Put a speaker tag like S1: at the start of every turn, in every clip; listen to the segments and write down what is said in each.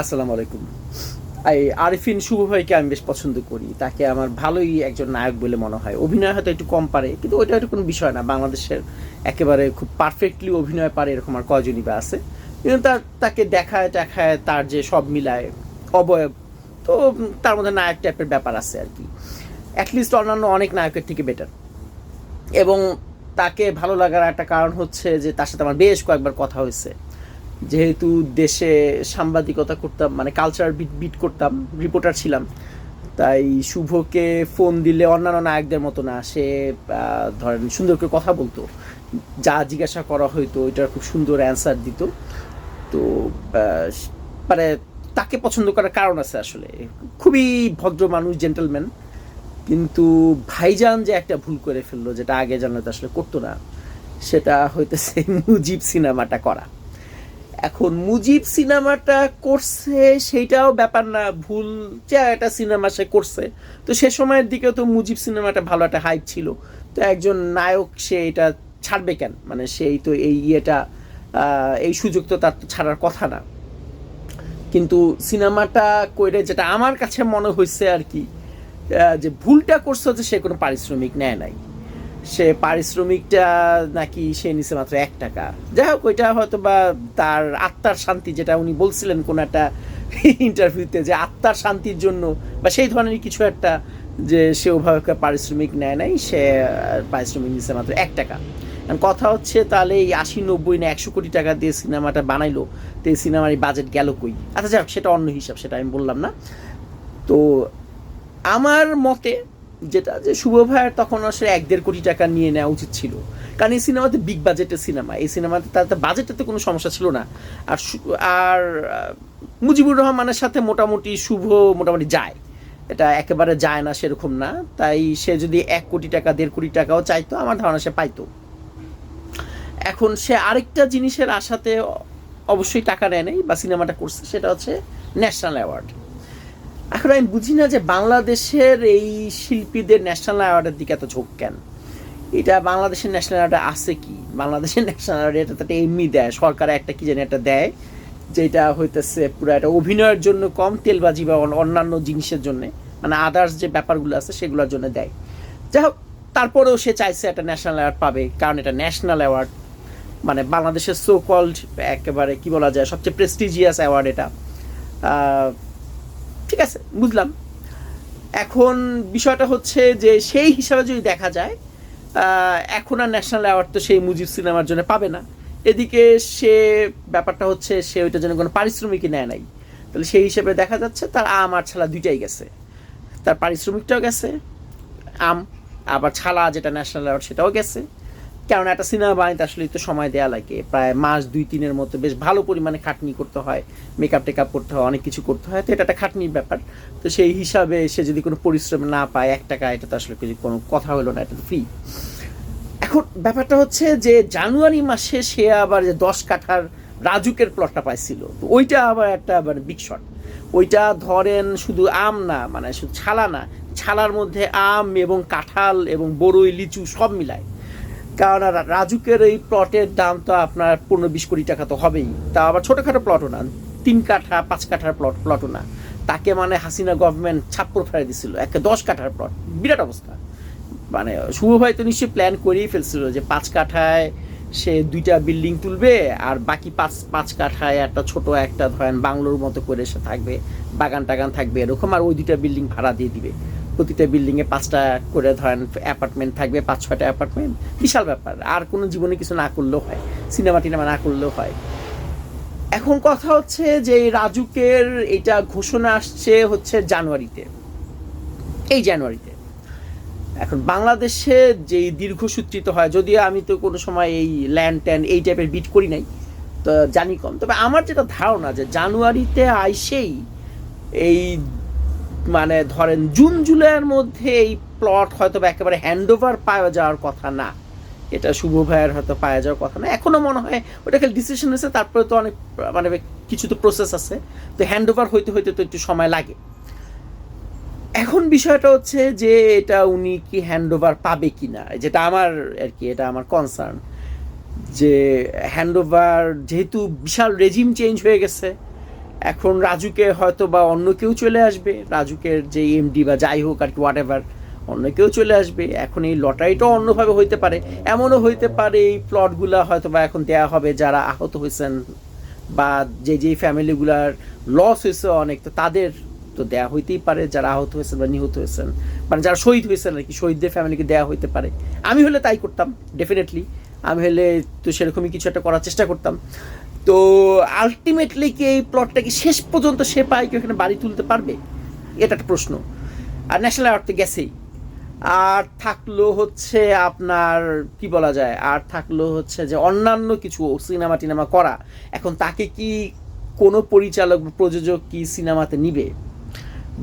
S1: আসসালামু আলাইকুম। এই আরিফিন শুভ ভাইকে আমি বেশ পছন্দ করি। তাকে আমার ভালোই একজন নায়ক বলে মনে হয়। অভিনয় হয়তো একটু কম পারে, কিন্তু ওইটা একটা কোনো বিষয় না। বাংলাদেশের একেবারে খুব পারফেক্টলি অভিনয় পারে এরকম আর কয়জনই বা আছে। কিন্তু তার, তাকে দেখায় দেখায় তার যে সব মিলায়, অবয়ব, তো তার মধ্যে নায়ক টাইপের ব্যাপার আছে আর কি। অ্যাটলিস্ট অন্যান্য অনেক নায়কের থেকে বেটার এবং তাকে ভালো লাগার একটা কারণ হচ্ছে যে তার সাথে আমার বেশ কয়েকবার কথা হয়েছে। যেহেতু দেশে সাংবাদিকতা করতাম মানে কালচার বিট বিট করতাম রিপোর্টার ছিলাম। তাই শুভকে ফোন দিলে অন্যান্য নায়কদের মতো না, সে ধরেন সুন্দর করে কথা বলতো। যা জিজ্ঞাসা করা হইতো, ওইটার খুব সুন্দর অ্যান্সার দিত। তো মানে তাকে পছন্দ করার কারণ আছে আসলে। খুবই ভদ্র মানুষ জেন্টেলম্যান কিন্তু ভাইজান যে একটা ভুল করে ফেলল, যেটা আগে জানলে আসলে করতো না, সেটা হইতেছে মুজিব সিনেমাটা করা। এখন মুজিব সিনেমাটা করছে সেইটাও ব্যাপার না, ভুল যে একটা সিনেমা সে করছে। তো সে সময়ের দিকেও তো মুজিব সিনেমাটা ভালো একটা হাইপ ছিল। তো একজন নায়ক সে এটা ছাড়বে কেন? মানে সেই তো এই ইয়েটা এই সুযোগ তো তার ছাড়ার কথা না। কিন্তু সিনেমাটা কইরে যেটা আমার কাছে মনে হয়েছে আর কি যে ভুলটা করছে হচ্ছে সে কোনো পারিশ্রমিক নেয় নাই। সে পারিশ্রমিকটা নাকি সে নিছে মাত্র এক টাকা। যাই হোক, ওইটা হয়তো বা তার আত্মার শান্তি, যেটা উনি বলছিলেন কোন একটা ইন্টারভিউতে, যে আত্মার শান্তির জন্য, বা সেই ধরনের কিছু একটা যে সে ওভাবে পারিশ্রমিক নেয় নাই, সে পারিশ্রমিক নিছে মাত্র এক টাকা। কথা হচ্ছে তাহলে এই আশি নব্বই না একশো কোটি টাকা দিয়ে সিনেমাটা বানাইলো, তো এই সিনেমার এই বাজেট গেল কই? আচ্ছা যাক সেটা অন্য হিসাব, সেটা আমি বললাম না। তো আমার মতে যেটা যে শুভ ভাইয়ের তখন আসলে এক দেড় কোটি টাকা নিয়ে নেওয়া উচিত ছিল। কারণ এই সিনেমাতে বিগ বাজেটের সিনেমা এই সিনেমাতে তার বাজেটেতে কোনো সমস্যা ছিল না। আর আর মুজিবুর রহমানের সাথে মোটামুটি শুভ মোটামুটি যায়। এটা একেবারে যায় না সেরকম না। তাই সে যদি এক কোটি টাকা, দেড় কোটি টাকাও চাইতো, আমার ধারণা সে পাইতো। এখন সে আরেকটা জিনিসের আশাতে অবশ্যই টাকা নেয় নেই বা সিনেমাটা করছে, সেটা হচ্ছে ন্যাশনাল অ্যাওয়ার্ড এখন আমি বুঝি না যে বাংলাদেশের এই শিল্পীদের ন্যাশনাল অ্যাওয়ার্ডের দিকে এত ঝোঁক কেন? এটা বাংলাদেশের ন্যাশনাল অ্যাওয়ার্ড আছে কি? বাংলাদেশের ন্যাশনাল অ্যাওয়ার্ড এটা তো এমনি দেয়। সরকার একটা কি জানি একটা দেয়, যেটা হইতেছে পুরো একটা অভিনয়ের জন্য কম, তেলবাজি বা অন্যান্য জিনিসের জন্য মানে আদার্স যে ব্যাপারগুলো আছে সেগুলোর জন্য দেয়। যাই হোক, তারপরেও সে চাইছে একটা ন্যাশনাল অ্যাওয়ার্ড পাবে, কারণ এটা ন্যাশনাল অ্যাওয়ার্ড মানে বাংলাদেশের সো কল্ড একেবারে কি বলা যায়, সবচেয়ে প্রেস্টিজিয়াস অ্যাওয়ার্ড এটা। ঠিক আছে, বুঝলাম। এখন বিষয়টা হচ্ছে যে সেই হিসাবে যদি দেখা যায় এখন আর ন্যাশনাল অ্যাওয়ার্ড তো সেই মুজিব সিনেমার জন্য পাবে না। এদিকে সে ব্যাপারটা হচ্ছে, সে ওইটার জন্য কোনো পারিশ্রমিকই নেয় নাই। তাহলে সেই হিসেবে দেখা যাচ্ছে তার আম আর ছালা দুইটাই গেছে। তার পারিশ্রমিকটাও গেছে, আম, আবার ছালা যেটা ন্যাশনাল অ্যাওয়ার্ড সেটাও গেছে। কারণ একটা সিনেমা বানাইতে আসলে তো সময় দেওয়া লাগে। প্রায় মাস দুই তিনের মতো বেশ ভালো পরিমাণে খাটনি করতে হয় মেকআপ টেকআপ করতে হয়, অনেক কিছু করতে হয়। তো এটা একটা খাটনির ব্যাপার। তো সেই হিসাবে সে যদি কোনো পরিশ্রম না পায়, এক টাকা এটা তো আসলে কিছু- কোনো কথা হলো না এটা তো ফ্রি এখন ব্যাপারটা হচ্ছে যে জানুয়ারি মাসে সে আবার যে দশ কাঠার রাজুকের প্লটটা পাইছিল, তো ওইটা আবার একটা মানে বিগ শট ওইটা ধরেন শুধু আম না মানে শুধু ছালা না, ছালার মধ্যে আম এবং কাঁঠাল এবং বড়ই লিচু সব মিলায়। কারণ রাজুকের এই প্লটের দাম তো আপনার পনেরো বিশ কোটি টাকা তো হবেই। তা আবার ছোটোখাটো প্লটও না, তিন কাঠা, পাঁচ কাঠার প্লট প্লটও না। তাকে মানে হাসিনা গভর্নমেন্ট ছাপ্পর ফেলে দিছিল, একে দশ কাঠার প্লট বিরাট অবস্থা। মানে শুভ ভাই তো নিশ্চয়ই প্ল্যান করেই ফেলছিল যে পাঁচ কাঠায় সে দুইটা বিল্ডিং তুলবে, আর বাকি পাঁচ পাঁচ কাঠায় একটা ছোট একটা ধরেন বাংলোর মতো করে সে থাকবে বাগান টাগান থাকবে, এরকম আর ওই দুইটা বিল্ডিং ভাড়া দিয়ে দিবে। প্রতিটা বিল্ডিংয়ে পাঁচটা করে ধরেন অ্যাপার্টমেন্ট থাকবে, পাঁচ, ছয়টা অ্যাপার্টমেন্ট বিশাল ব্যাপার। আর কোনো জীবনে কিছু না করলেও হয় সিনেমা টিনেমা না করলেও হয়। এখন কথা হচ্ছে যে রাজুকের এটা ঘোষণা আসছে হচ্ছে জানুয়ারিতে। এই জানুয়ারিতে। এখন বাংলাদেশে যে দীর্ঘসূত্রিত হয়, যদিও আমি তো কোনো সময় এই ল্যান্ড ট্যান এই টাইপের বিট করি নাই, তো জানি কম। তবে আমার যেটা ধারণা যে জানুয়ারিতে আইসেই এই মানে ধরেন জুন, জুলাইয়ের মধ্যে এই প্লট হয়তো বা একেবারে হ্যান্ড ওভার পাওয়া যাওয়ার কথা না। এটা শুভ ভাইয়ের হয়তো পাওয়া যাওয়ার কথা না। এখনও মনে হয় ওটা খালি ডিসিশন হয়েছে, তারপরে তো অনেক মানে কিছু তো প্রসেস আছে। তো হ্যান্ড ওভার হইতে হইতে তো একটু সময় লাগে। এখন বিষয়টা হচ্ছে যে এটা উনি কি হ্যান্ড ওভার পাবে কি না যেটা আমার আর কি, এটা আমার কনসার্ন যে হ্যান্ড ওভার যেহেতু বিশাল রেজিম চেঞ্জ হয়ে গেছে এখন রাজুকে হয়তো বা অন্য কেউ চলে আসবে, রাজুকের যে এমডি বা যাই হোক আর কি হোয়াট এভার অন্য কেউ চলে আসবে। এখন এই লটারিটাও অন্যভাবে হইতে পারে। এমনও হইতে পারে এই প্লটগুলো হয়তো বা এখন দেয়া হবে যারা আহত হয়েছেন বা যে যে ফ্যামিলিগুলার লস হয়েছে অনেক, তো তাদের তো দেয়া হইতেই পারে যারা আহত হয়েছেন বা নিহত হয়েছেন। মানে যারা শহীদ হয়েছেন আর কি, শহীদদের ফ্যামিলিকে দেয়া হইতে পারে। আমি হলে তাই করতাম ডেফিনেটলি আমি হলে তো সেরকমই কিছু একটা করার চেষ্টা করতাম। তো আলটিমেটলি কি এই প্লটটা কি শেষ পর্যন্ত সে পায় কি ওখানে বাড়ি তুলতে পারবে? এটা একটা প্রশ্ন। আর ন্যাশনাল আর্ট তো গেছেই। আর থাকল হচ্ছে আপনার, কি বলা যায়? আর থাকল হচ্ছে যে অন্যান্য কিছু সিনেমা টিনেমা করা। এখন তাকে কি কোনো পরিচালক প্রযোজক কি সিনেমাতে নিবে?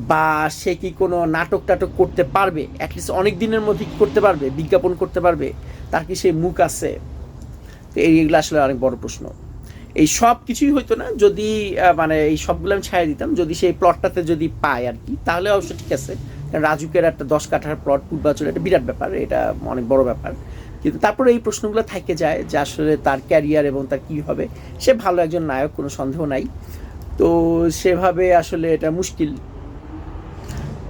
S1: বা সে কি কোনো নাটক টাটক করতে পারবে? অ্যাটলিস্ট অনেক দিনের মধ্যে করতে পারবে? বিজ্ঞাপন করতে পারবে? তার কি সেই মুখ আছে? তো এইগুলো আসলে অনেক বড় প্রশ্ন। এই সব কিছুই হইতো না, যদি মানে এই সবগুলো আমি ছাড়িয়ে দিতাম, যদি সেই প্লটটাতে যদি পায় আর কি, তাহলে অবশ্য ঠিক আছে। রাজুকের একটা দশ কাঠার প্লট পূর্বাচলে একটা বিরাট ব্যাপার, এটা অনেক বড় ব্যাপার। কিন্তু তারপরে এই প্রশ্নগুলো থেকে যায় যে আসলে তার ক্যারিয়ার এবং তার কী হবে, সে ভালো একজন নায়ক, কোনো সন্দেহ নাই। তো সেভাবে আসলে এটা মুশকিল।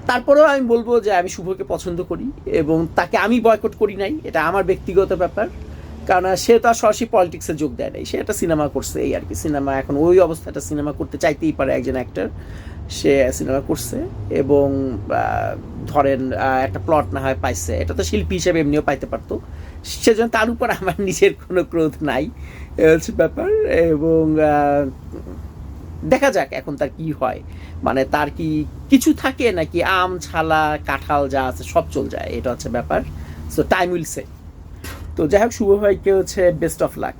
S1: তারপরেও আমি বলব যে আমি শুভকে পছন্দ করি এবং তাকে আমি বয়কট করি নাই, এটা আমার ব্যক্তিগত ব্যাপার। কারণ সে তো আর সরাসরি পলিটিক্সে যোগ দেয় নাই। সে একটা সিনেমা করছে এই আর কি। সিনেমা এখন ওই অবস্থাটা সিনেমা করতে চাইতেই পারে একজন অ্যাক্টার সে সিনেমা করছে এবং ধরেন একটা প্লট না হয় পাইছে। এটা তো শিল্পী হিসেবে এমনিও পাইতে পারতো। সেজন্য তার উপর আমার নিজের কোনো ক্রোধ নাই। হচ্ছে ব্যাপার। এবং দেখা যাক এখন তার কি হয়। মানে তার কি কিছু থাকে নাকি আম, ছালা, কাঁঠাল যা আছে সব চল যায়। এটা হচ্ছে ব্যাপার। সো টাইম উইল সে তো যাই হোক শুভ ভাইকে হচ্ছে বেস্ট অফ লাক